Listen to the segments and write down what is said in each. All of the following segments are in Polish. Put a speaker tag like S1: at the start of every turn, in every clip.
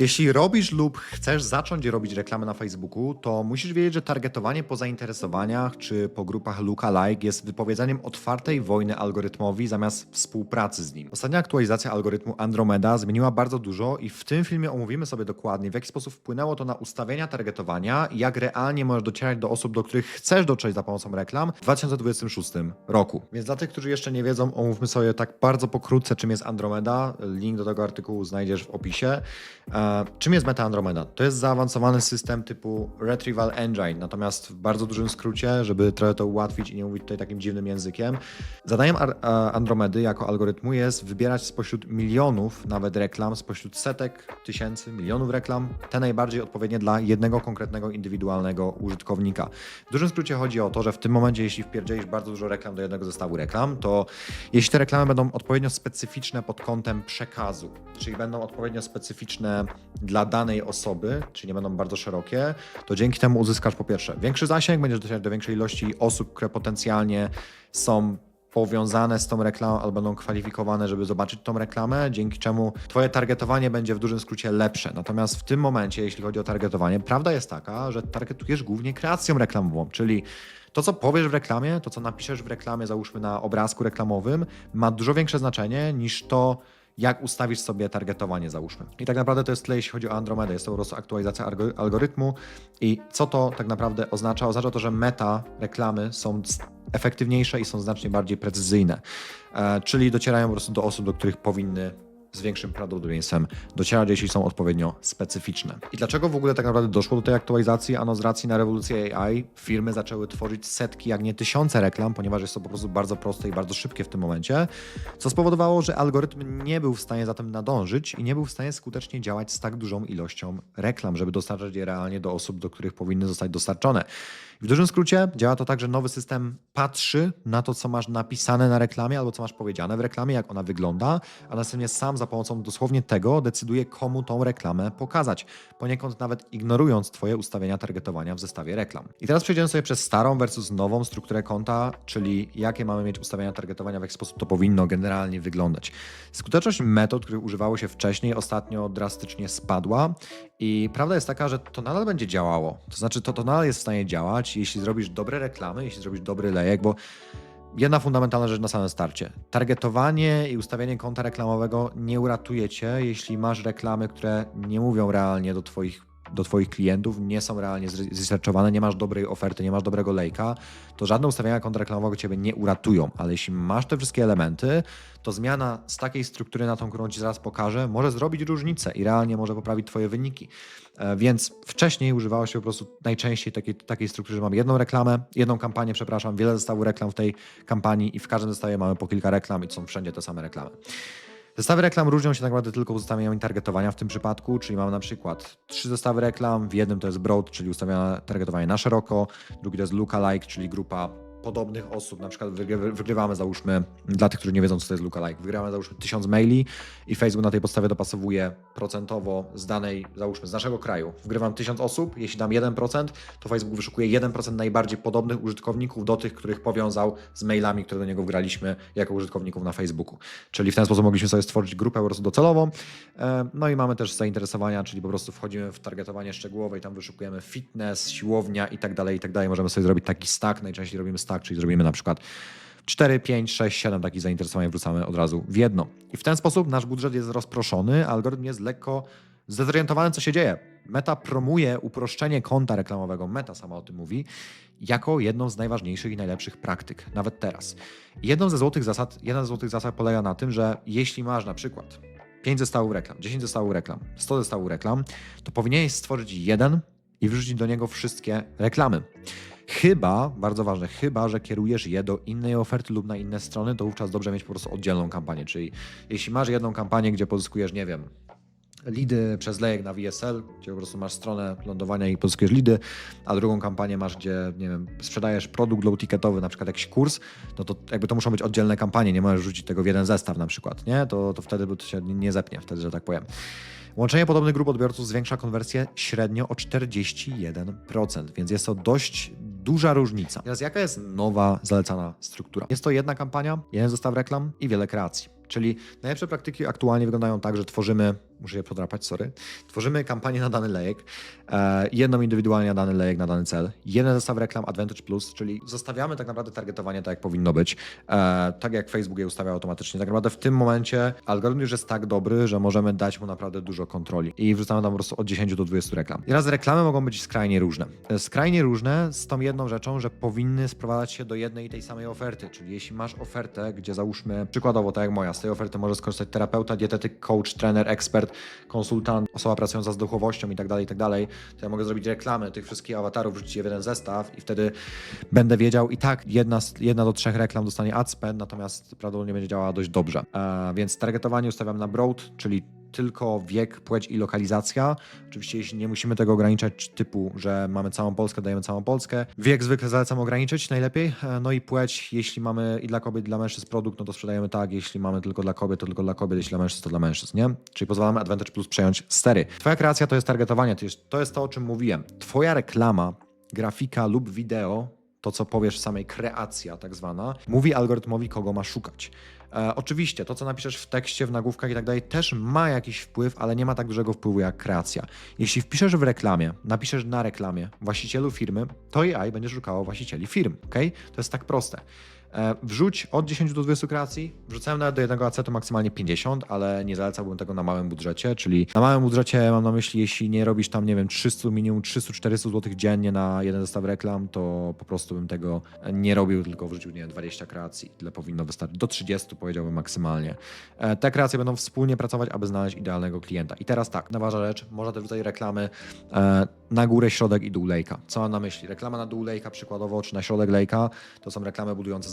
S1: Jeśli robisz lub chcesz zacząć robić reklamy na Facebooku, to musisz wiedzieć, że targetowanie po zainteresowaniach czy po grupach lookalike jest wypowiedzeniem otwartej wojny algorytmowi zamiast współpracy z nim. Ostatnia aktualizacja algorytmu Andromeda zmieniła bardzo dużo i w tym filmie omówimy sobie dokładnie, w jaki sposób wpłynęło to na ustawienia targetowania i jak realnie możesz docierać do osób, do których chcesz dotrzeć za pomocą reklam w 2026 roku. Więc dla tych, którzy jeszcze nie wiedzą, omówmy sobie tak bardzo pokrótce, czym jest Andromeda. Link do tego artykułu znajdziesz w opisie. Czym jest Meta Andromeda? To jest zaawansowany system typu Retrieval Engine, natomiast w bardzo dużym skrócie, żeby trochę to ułatwić i nie mówić tutaj takim dziwnym językiem. Zadaniem Andromedy jako algorytmu jest wybierać spośród milionów nawet reklam, spośród setek, tysięcy, milionów reklam, te najbardziej odpowiednie dla jednego konkretnego, indywidualnego użytkownika. W dużym skrócie chodzi o to, że w tym momencie, jeśli wpierdzielisz bardzo dużo reklam do jednego zestawu reklam, to jeśli te reklamy będą odpowiednio specyficzne pod kątem przekazu, czyli będą odpowiednio specyficzne dla danej osoby, czyli nie będą bardzo szerokie, to dzięki temu uzyskasz po pierwsze większy zasięg, będziesz docierać do większej ilości osób, które potencjalnie są powiązane z tą reklamą albo będą kwalifikowane, żeby zobaczyć tą reklamę, dzięki czemu twoje targetowanie będzie w dużym skrócie lepsze. Natomiast w tym momencie, jeśli chodzi o targetowanie, prawda jest taka, że targetujesz głównie kreacją reklamową, czyli to, co powiesz w reklamie, to, co napiszesz w reklamie, załóżmy na obrazku reklamowym, ma dużo większe znaczenie niż to, jak ustawisz sobie targetowanie, załóżmy. I tak naprawdę to jest tyle, jeśli chodzi o Andromedę. Jest to po prostu aktualizacja algo- algorytmu. I co to tak naprawdę oznacza? Oznacza to, że meta reklamy są efektywniejsze i są znacznie bardziej precyzyjne. E, czyli docierają po prostu do osób, do których powinny z większym prawdopodobieństwem docierać, jeśli są odpowiednio specyficzne. I dlaczego w ogóle tak naprawdę doszło do tej aktualizacji? Ano z racji na rewolucję AI firmy zaczęły tworzyć setki, jak nie tysiące reklam, ponieważ jest to po prostu bardzo proste i bardzo szybkie w tym momencie, co spowodowało, że algorytm nie był w stanie za tym nadążyć i nie był w stanie skutecznie działać z tak dużą ilością reklam, żeby dostarczać je realnie do osób, do których powinny zostać dostarczone. W dużym skrócie działa to tak, że nowy system patrzy na to, co masz napisane na reklamie albo co masz powiedziane w reklamie, jak ona wygląda, a następnie sam za pomocą dosłownie tego decyduje, komu tą reklamę pokazać, poniekąd nawet ignorując Twoje ustawienia targetowania w zestawie reklam. I teraz przejdziemy sobie przez starą versus nową strukturę konta, czyli jakie mamy mieć ustawienia targetowania, w jaki sposób to powinno generalnie wyglądać. Skuteczność metod, których używało się wcześniej, ostatnio drastycznie spadła i prawda jest taka, że to nadal będzie działało. To znaczy, to, to nadal jest w stanie działać, jeśli zrobisz dobre reklamy, jeśli zrobisz dobry lejek, bo jedna fundamentalna rzecz na samym starcie. Targetowanie i ustawienie konta reklamowego nie uratuje cię, jeśli masz reklamy, które nie mówią realnie do twoich do Twoich klientów, nie są realnie zre- zresearchowane, nie masz dobrej oferty, nie masz dobrego lejka, to żadne ustawienia konta reklamowego Ciebie nie uratują. Ale jeśli masz te wszystkie elementy, to zmiana z takiej struktury na tą, którą Ci zaraz pokażę, może zrobić różnicę i realnie może poprawić Twoje wyniki. E, Więc wcześniej używało się po prostu najczęściej takiej, takiej struktury, że mamy jedną reklamę, jedną kampanię, przepraszam, wiele zestawów reklam w tej kampanii i w każdym zestawie mamy po kilka reklam i są wszędzie te same reklamy. Zestawy reklam różnią się tak naprawdę tylko ustawieniami targetowania w tym przypadku, czyli mamy na przykład trzy zestawy reklam, w jednym to jest broad, czyli ustawione targetowanie na szeroko, drugi to jest lookalike, czyli grupa podobnych osób, na przykład wygry- wygrywamy załóżmy, dla tych, którzy nie wiedzą co to jest lookalike, wygrywamy załóżmy tysiąc maili i Facebook na tej podstawie dopasowuje procentowo z danej, załóżmy z naszego kraju. Wgrywam tysiąc osób, jeśli dam 1%, to Facebook wyszukuje 1% najbardziej podobnych użytkowników do tych, których powiązał z mailami, które do niego wgraliśmy jako użytkowników na Facebooku. Czyli w ten sposób mogliśmy sobie stworzyć grupę po prostu docelową. E, No i mamy też zainteresowania, czyli po prostu wchodzimy w targetowanie szczegółowe i tam wyszukujemy fitness, siłownia i tak dalej, i tak dalej. Możemy sobie zrobić taki stack, najczęściej robimy stack, czyli zrobimy na przykład 4, 5, 6, 7 takich zainteresowań wrzucamy od razu w jedno. I w ten sposób nasz budżet jest rozproszony, algorytm jest lekko zdezorientowany, co się dzieje. Meta promuje uproszczenie konta reklamowego, Meta sama o tym mówi, jako jedną z najważniejszych i najlepszych praktyk, nawet teraz. Jedną ze złotych zasad, jedna ze złotych zasad polega na tym, że jeśli masz na przykład 5 zestawów reklam, 10 zestawów reklam, 100 zestawów reklam, to powinieneś stworzyć jeden i wrzucić do niego wszystkie reklamy. Chyba, bardzo ważne, chyba, że kierujesz je do innej oferty lub na inne strony, to wówczas dobrze mieć po prostu oddzielną kampanię. Czyli jeśli masz jedną kampanię, gdzie pozyskujesz, nie wiem, lidy przez lejek na VSL, gdzie po prostu masz stronę lądowania i pozyskujesz lidy, a drugą kampanię masz, gdzie nie wiem, sprzedajesz produkt low-ticketowy, na przykład jakiś kurs, no to jakby to muszą być oddzielne kampanie, nie możesz rzucić tego w jeden zestaw na przykład, nie? To, to wtedy by to się nie zepnie, wtedy, że tak powiem. Łączenie podobnych grup odbiorców zwiększa konwersję średnio o 41%, więc jest to dość duża różnica. Teraz jaka jest nowa zalecana struktura? Jest to jedna kampania, jeden zestaw reklam i wiele kreacji. Czyli najlepsze praktyki aktualnie wyglądają tak, że tworzymy muszę je podrapać, sorry. Tworzymy kampanię na dany lejek, e, jedną indywidualnie na dany lejek, na dany cel, jeden zestaw reklam Advantage Plus, czyli zostawiamy tak naprawdę targetowanie tak, jak powinno być, e, tak jak Facebook je ustawia automatycznie. Tak naprawdę w tym momencie algorytm już jest tak dobry, że możemy dać mu naprawdę dużo kontroli i wrzucamy tam po prostu od 10 do 20 reklam. I teraz reklamy mogą być skrajnie różne. E, Skrajnie różne z tą jedną rzeczą, że powinny sprowadzać się do jednej i tej samej oferty, czyli jeśli masz ofertę, gdzie załóżmy przykładowo, tak jak moja, z tej oferty może skorzystać terapeuta, dietetyk, coach, trener, ekspert, konsultant, osoba pracująca z duchowością i tak dalej, i tak dalej, to ja mogę zrobić reklamę tych wszystkich awatarów, wrzucić je w jeden zestaw i wtedy będę wiedział i tak jedna, jedna do trzech reklam dostanie ad spend, natomiast prawdopodobnie będzie działała dość dobrze. E, więc targetowanie ustawiam na broad, czyli tylko wiek, płeć i lokalizacja. Oczywiście jeśli nie musimy tego ograniczać typu, że mamy całą Polskę, dajemy całą Polskę. Wiek zwykle zalecam ograniczyć najlepiej. E, No i płeć, jeśli mamy i dla kobiet, i dla mężczyzn produkt, no to sprzedajemy tak, jeśli mamy tylko dla kobiet, to tylko dla kobiet, jeśli dla mężczyzn, to dla mężczyzn, nie? Czyli pozwalamy Advantage Plus przejąć stery. Twoja kreacja to jest targetowanie, to jest to, jest to o czym mówiłem. Twoja reklama, grafika lub wideo to, co powiesz w samej kreacja, tak zwana, mówi algorytmowi, kogo ma szukać. E, oczywiście, to, co napiszesz w tekście, w nagłówkach i tak dalej, też ma jakiś wpływ, ale nie ma tak dużego wpływu jak kreacja. Jeśli wpiszesz w reklamie, napiszesz na reklamie właścicielu firmy, to AI będzie szukało właścicieli firm, ok? To jest tak proste. E, Wrzuć od 10 do 20 kreacji. Wrzucałem nawet do jednego acetu maksymalnie 50, ale nie zalecałbym tego na małym budżecie, czyli na małym budżecie mam na myśli, jeśli nie robisz tam, nie wiem, 300, minimum 300-400 zł dziennie na jeden zestaw reklam, to po prostu bym tego nie robił, tylko wrzucił, nie wiem, 20 kreacji. Tyle powinno wystarczyć. Do 30 powiedziałbym maksymalnie. E, Te kreacje będą wspólnie pracować, aby znaleźć idealnego klienta. I teraz tak, najważniejsza rzecz, można też wrzucać reklamy e, na górę, środek i dół lejka. Co mam na myśli? Reklama na dół lejka przykładowo, czy na środek lejka, to są reklamy budujące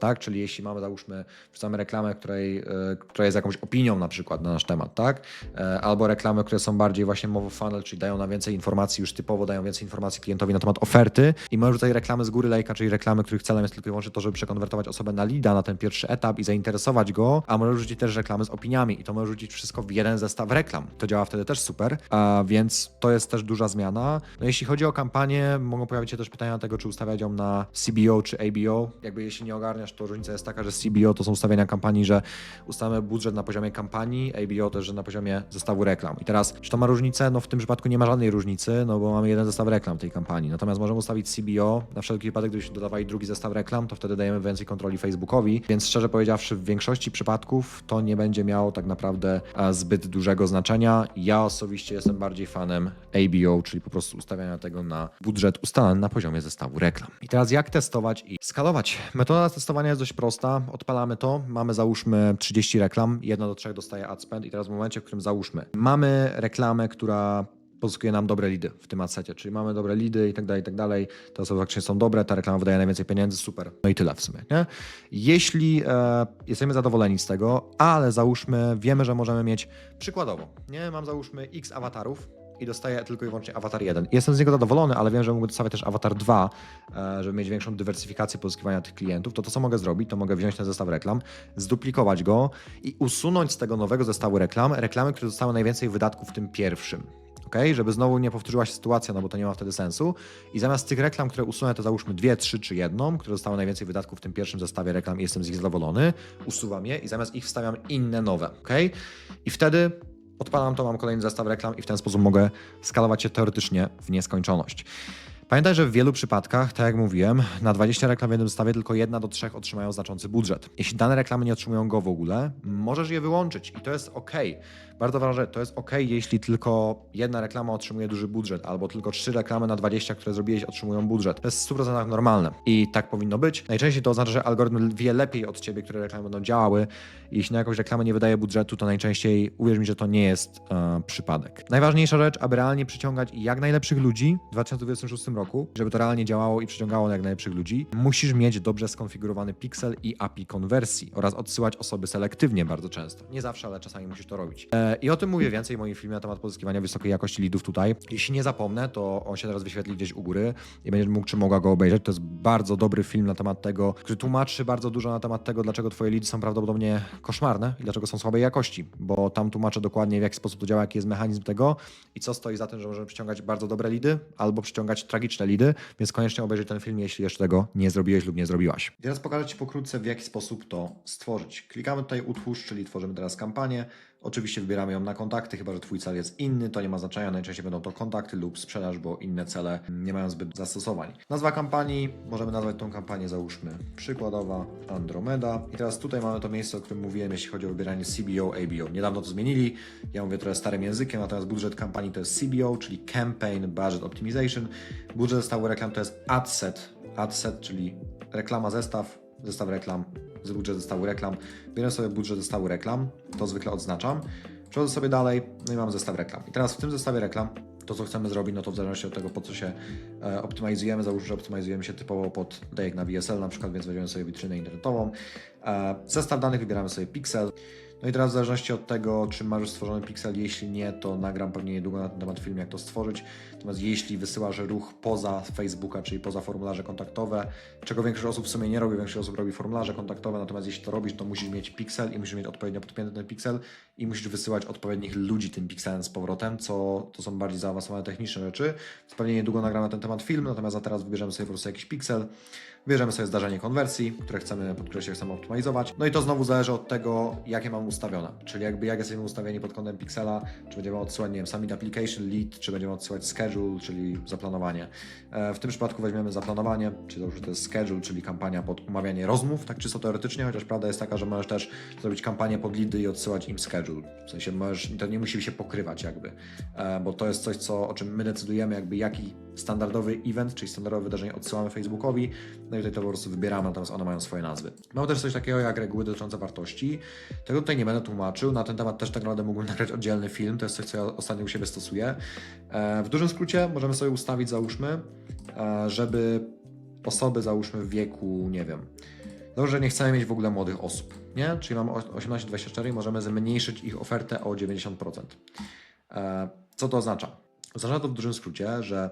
S1: tak? Czyli jeśli mamy, załóżmy, wrzucamy reklamę, której, e, która jest jakąś opinią na przykład na nasz temat, tak? E, Albo reklamy, które są bardziej właśnie mowy funnel, czyli dają nam więcej informacji, już typowo dają więcej informacji klientowi na temat oferty i możemy wrzucać reklamy z góry lejka, czyli reklamy, których celem jest tylko i wyłącznie to, żeby przekonwertować osobę na leada na ten pierwszy etap i zainteresować go, a możemy rzucić też reklamy z opiniami i to może rzucić wszystko w jeden zestaw reklam. To działa wtedy też super, a więc to jest też duża zmiana. No jeśli chodzi o kampanię, mogą pojawić się też pytania tego, czy ustawiać ją na CBO czy ABO. Jakby jeśli nie ogarniasz, to różnica jest taka, że CBO to są ustawienia kampanii, że ustalamy budżet na poziomie kampanii, ABO też, że na poziomie zestawu reklam. I teraz, czy to ma różnicę? No w tym przypadku nie ma żadnej różnicy, no bo mamy jeden zestaw reklam tej kampanii. Natomiast możemy ustawić CBO, na wszelki wypadek, gdybyśmy dodawali drugi zestaw reklam, to wtedy dajemy więcej kontroli Facebookowi, więc szczerze powiedziawszy, w większości przypadków to nie będzie miało tak naprawdę e, zbyt dużego znaczenia. Ja osobiście jestem bardziej fanem ABO, czyli po prostu ustawiania tego na budżet ustalany na poziomie zestawu reklam. I teraz jak testować i skalować? Metoda testowania jest dość prosta. Odpalamy to, mamy załóżmy 30 reklam, jedna do trzech dostaje ad spend i teraz w momencie, w którym załóżmy, mamy reklamę, która pozyskuje nam dobre lidy w tym adsecie, czyli mamy dobre lidy i tak dalej, i tak dalej. Te osoby faktycznie są dobre, ta reklama wydaje najwięcej pieniędzy, super. No i tyle w sumie, nie? Jeśli e, jesteśmy zadowoleni z tego, ale załóżmy, wiemy, że możemy mieć przykładowo, nie? Mam załóżmy x awatarów, i dostaję tylko i wyłącznie awatar 1. Jestem z niego zadowolony, ale wiem, że mógłbym dostawać też awatar 2, e, żeby mieć większą dywersyfikację pozyskiwania tych klientów. To to, co mogę zrobić, to mogę wziąć ten zestaw reklam, zduplikować go i usunąć z tego nowego zestawu reklam reklamy, które dostały najwięcej wydatków w tym pierwszym. ok? Żeby znowu nie powtórzyła się sytuacja, no bo to nie ma wtedy sensu. I zamiast tych reklam, które usunę, to załóżmy dwie, trzy czy jedną, które dostały najwięcej wydatków w tym pierwszym zestawie reklam i jestem z nich zadowolony, usuwam je i zamiast ich wstawiam inne nowe. ok? I wtedy odpalam to, mam kolejny zestaw reklam i w ten sposób mogę skalować się teoretycznie w nieskończoność. Pamiętaj, że w wielu przypadkach, tak jak mówiłem, na 20 reklam w jednym zestawie tylko jedna do trzech otrzymają znaczący budżet. Jeśli dane reklamy nie otrzymują go w ogóle, możesz je wyłączyć i to jest ok. Bardzo ważne, że to jest ok, jeśli tylko jedna reklama otrzymuje duży budżet, albo tylko trzy reklamy na 20, które zrobiłeś, otrzymują budżet. To jest w 100% normalne i tak powinno być. Najczęściej to oznacza, że algorytm wie lepiej od ciebie, które reklamy będą działały. Jeśli na jakąś reklamę nie wydaje budżetu, to najczęściej uwierz mi, że to nie jest e, przypadek. Najważniejsza rzecz, aby realnie przyciągać jak najlepszych ludzi w 2026 roku, żeby to realnie działało i przyciągało jak najlepszych ludzi, musisz mieć dobrze skonfigurowany pixel i API konwersji oraz odsyłać osoby selektywnie bardzo często. Nie zawsze, ale czasami musisz to robić. E, I o tym mówię więcej w moim filmie na temat pozyskiwania wysokiej jakości leadów tutaj. Jeśli nie zapomnę, to on się teraz wyświetli gdzieś u góry i będziesz mógł czy mogła go obejrzeć. To jest bardzo dobry film na temat tego, który tłumaczy bardzo dużo na temat tego, dlaczego twoje leady są prawdopodobnie koszmarne i dlaczego są słabej jakości, bo tam tłumaczę dokładnie w jaki sposób to działa, jaki jest mechanizm tego i co stoi za tym, że możemy przyciągać bardzo dobre lidy albo przyciągać tragiczne lidy, więc koniecznie obejrzyj ten film, jeśli jeszcze tego nie zrobiłeś lub nie zrobiłaś. Teraz pokażę Ci pokrótce, w jaki sposób to stworzyć. Klikamy tutaj utwórz, czyli tworzymy teraz kampanię. Oczywiście wybieramy ją na kontakty, chyba że Twój cel jest inny, to nie ma znaczenia. Najczęściej będą to kontakty lub sprzedaż, bo inne cele nie mają zbyt zastosowań. Nazwa kampanii, możemy nazwać tą kampanię, załóżmy przykładowa Andromeda. I teraz tutaj mamy to miejsce, o którym mówiłem, jeśli chodzi o wybieranie CBO, ABO. Niedawno to zmienili, ja mówię trochę starym językiem, natomiast budżet kampanii to jest CBO, czyli Campaign Budget Optimization. Budżet stały reklam to jest ad set, ad set, czyli reklama zestaw, zestaw reklam, budżet zestawu reklam. Bierę sobie budżet zestawu reklam, to zwykle odznaczam. Przechodzę sobie dalej, no i mam zestaw reklam. I teraz w tym zestawie reklam, to co chcemy zrobić, no to w zależności od tego, po co się e, optymalizujemy, załóżmy, że optymalizujemy się typowo pod dajek na VSL na przykład, więc weźmiemy sobie witrynę internetową. E, zestaw danych wybieramy sobie pixel. No i teraz w zależności od tego, czy masz stworzony pixel, jeśli nie, to nagram pewnie niedługo na ten temat film, jak to stworzyć. Natomiast jeśli wysyłasz ruch poza Facebooka, czyli poza formularze kontaktowe, czego większość osób w sumie nie robi, większość osób robi formularze kontaktowe, natomiast jeśli to robisz, to musisz mieć pixel i musisz mieć odpowiednio podpięty ten pixel i musisz wysyłać odpowiednich ludzi tym pixelem z powrotem, co to są bardziej zaawansowane techniczne rzeczy. Pewnie niedługo nagram na ten temat film, natomiast za teraz wybierzemy sobie po prostu jakiś pixel, Bierzemy sobie zdarzenie konwersji, które chcemy, pod które się chcemy optymalizować. No i to znowu zależy od tego, jakie mamy ustawione. Czyli jakby jak jesteśmy ustawieni pod kątem pixela, czy będziemy odsyłać, nie wiem, submit application, lead, czy będziemy odsyłać schedule, czyli zaplanowanie. E, W tym przypadku weźmiemy zaplanowanie, czyli już to jest schedule, czyli kampania pod umawianie rozmów, tak czysto teoretycznie, chociaż prawda jest taka, że możesz też zrobić kampanię pod leady i odsyłać im schedule. W sensie możesz, to nie musi się pokrywać jakby, e, bo to jest coś, co, o czym my decydujemy, jakby jaki standardowy event, czyli standardowe wydarzenie odsyłamy Facebookowi, no i tutaj to po prostu wybieramy, natomiast one mają swoje nazwy. Mamy też coś takiego jak reguły dotyczące wartości. Tego tutaj nie będę tłumaczył, na ten temat też tak naprawdę mógłbym nagrać oddzielny film, to jest coś, co ja ostatnio u siebie stosuję. E, W dużym skrócie możemy sobie ustawić, załóżmy, e, żeby osoby, załóżmy w wieku, nie wiem, no, że nie chcemy mieć w ogóle młodych osób, nie? Czyli mamy 18-24 i możemy zmniejszyć ich ofertę o 90%. E, Co to oznacza? Oznacza to w dużym skrócie, że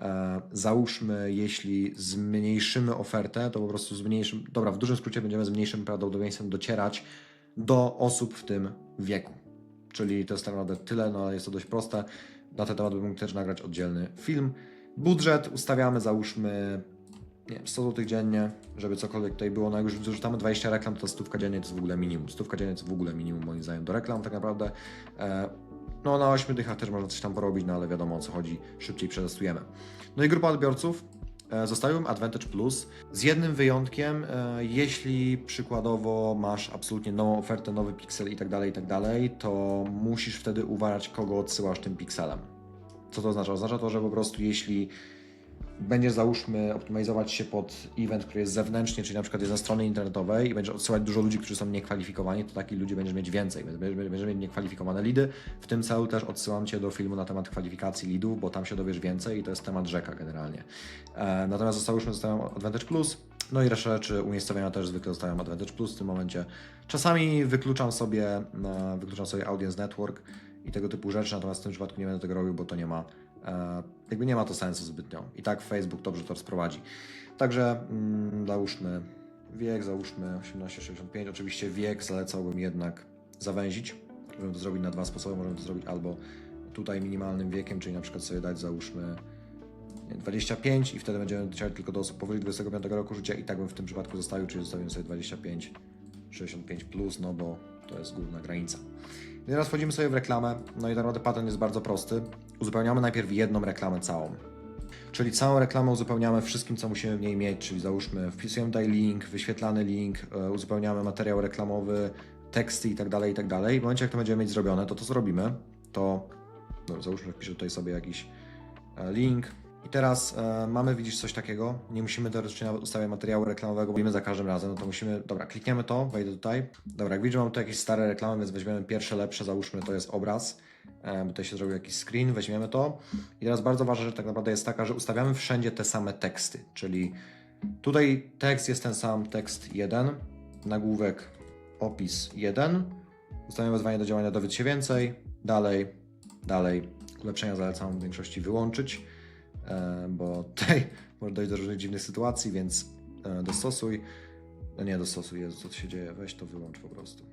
S1: e, załóżmy, jeśli zmniejszymy ofertę, to po prostu zmniejszymy, dobra, w dużym skrócie będziemy z mniejszym prawdopodobieństwem docierać do osób w tym wieku. Czyli to jest tak naprawdę tyle, no ale jest to dość proste. Na ten temat bym mógł też nagrać oddzielny film. Budżet ustawiamy, załóżmy, nie wiem, 100 zł dziennie, żeby cokolwiek tutaj było. No jak już wrzucamy 20 reklam, to stówka dziennie to jest w ogóle minimum. Stówka dziennie to jest w ogóle minimum moim zdaniem do reklam tak naprawdę. E, no na 8 dychach też można coś tam porobić, no ale wiadomo o co chodzi, szybciej przetestujemy. No i grupa odbiorców. E, Zostawiłem Advantage Plus z jednym wyjątkiem, e, jeśli przykładowo masz absolutnie nową ofertę, nowy pixel i tak dalej, i tak to musisz wtedy uważać, kogo odsyłasz tym pixelem. Co to oznacza? Oznacza to, że po prostu jeśli będziesz załóżmy optymalizować się pod event, który jest zewnętrznie, czyli na przykład jest na stronie internetowej i będziesz odsyłać dużo ludzi, którzy są niekwalifikowani, to takich ludzi będziesz mieć więcej, więc będziesz mieć niekwalifikowane lidy. W tym celu też odsyłam Cię do filmu na temat kwalifikacji lidów, bo tam się dowiesz więcej i to jest temat rzeka generalnie. E, natomiast załóżmy zostawiam Advantage Plus, no i resztę rzeczy umiejscowienia też zwykle zostawiam Advantage Plus w tym momencie. Czasami wykluczam sobie, e, wykluczam sobie Audience Network i tego typu rzeczy, natomiast w tym przypadku nie będę tego robił, bo to nie ma jakby nie ma to sensu zbytnio. I tak Facebook dobrze to rozprowadzi. Także mm, załóżmy wiek, załóżmy 18-65. Oczywiście wiek zalecałbym jednak zawęzić. Możemy to zrobić na dwa sposoby. Możemy to zrobić albo tutaj minimalnym wiekiem, czyli na przykład sobie dać załóżmy nie, 25 i wtedy będziemy docierać tylko do osób powyżej 25 roku życia i tak bym w tym przypadku zostawił, czyli zostawiłem sobie 25, 65 plus, no bo to jest główna granica. I teraz wchodzimy sobie w reklamę, no i tak naprawdę pattern jest bardzo prosty. Uzupełniamy najpierw jedną reklamę całą. Czyli całą reklamę uzupełniamy wszystkim, co musimy w niej mieć, czyli załóżmy wpisujemy tutaj link, wyświetlany link, e, uzupełniamy materiał reklamowy, teksty itd., itd. I w momencie, jak to będziemy mieć zrobione, to to zrobimy, to no, załóżmy, wpiszę tutaj sobie jakiś e, link, i teraz e, mamy, widzisz, coś takiego. Nie musimy teoretycznie nawet ustawiać materiału reklamowego, bo za każdym razem. No to musimy, dobra, klikniemy to, wejdę tutaj. Dobra, jak widzisz, mam tu jakieś stare reklamy, więc weźmiemy pierwsze, lepsze, załóżmy, to jest obraz. E, bo tutaj się zrobił jakiś screen, weźmiemy to. I teraz bardzo ważna rzecz tak naprawdę jest taka, że ustawiamy wszędzie te same teksty, czyli tutaj tekst jest ten sam, tekst 1, nagłówek, opis 1. Ustawiamy wezwanie do działania, dowiedz się więcej, dalej, dalej. Ulepszenia zalecam w większości wyłączyć e, bo tutaj może dojść do różnych dziwnych sytuacji, więc e, dostosuj. No nie dostosuj, Jezu, co się dzieje, weź to wyłącz po prostu.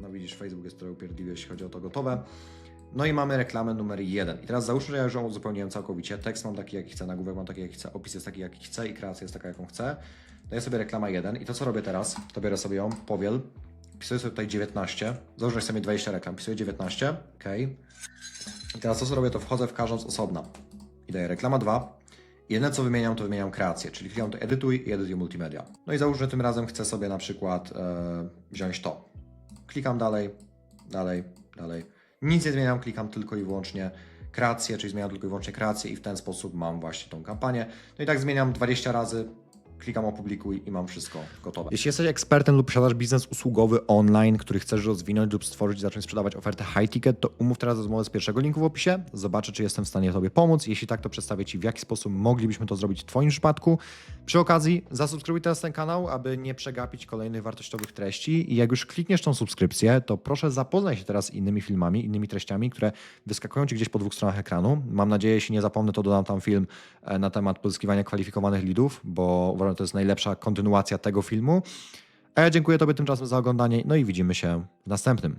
S1: No widzisz, Facebook jest trochę upierdliwy, jeśli chodzi o to gotowe. No i mamy reklamę numer jeden. I teraz załóżmy, że ja już ją uzupełniłem całkowicie. Tekst mam taki, jaki chcę, nagłówek mam taki, jaki chcę, opis jest taki, jaki chcę i kreacja jest taka, jaką chcę. Daję sobie reklama jeden i to, co robię teraz, to biorę sobie ją, powiel, Wpisuję sobie tutaj 19. Załóżmy sobie 20 reklam. Wpisuję 19. OK. I teraz co zrobię, to wchodzę w każdą z osobna. I daję reklama 2. Jedyne co wymieniam, to wymieniam kreację, czyli klikam to edytuj i edytuj multimedia. No i załóżmy, że tym razem chcę sobie na przykład e, wziąć to. Klikam dalej, dalej, dalej. Nic nie zmieniam, klikam tylko i wyłącznie kreację, czyli zmieniam tylko i wyłącznie kreację i w ten sposób mam właśnie tą kampanię. No i tak zmieniam 20 razy, klikam opublikuj i mam wszystko gotowe. Jeśli jesteś ekspertem lub posiadasz biznes usługowy online, który chcesz rozwinąć lub stworzyć, zacząć sprzedawać ofertę high ticket, to umów teraz rozmowę z pierwszego linku w opisie. Zobaczę, czy jestem w stanie Tobie pomóc. Jeśli tak, to przedstawię Ci, w jaki sposób moglibyśmy to zrobić w Twoim przypadku. Przy okazji, zasubskrybuj teraz ten kanał, aby nie przegapić kolejnych wartościowych treści. I jak już klikniesz tą subskrypcję, to proszę zapoznaj się teraz z innymi filmami, innymi treściami, które wyskakują Ci gdzieś po dwóch stronach ekranu. Mam nadzieję, jeśli nie zapomnę, to dodam tam film e, na temat pozyskiwania kwalifikowanych lidów, bo to jest najlepsza kontynuacja tego filmu. A ja dziękuję Tobie tymczasem za oglądanie, no i widzimy się w następnym.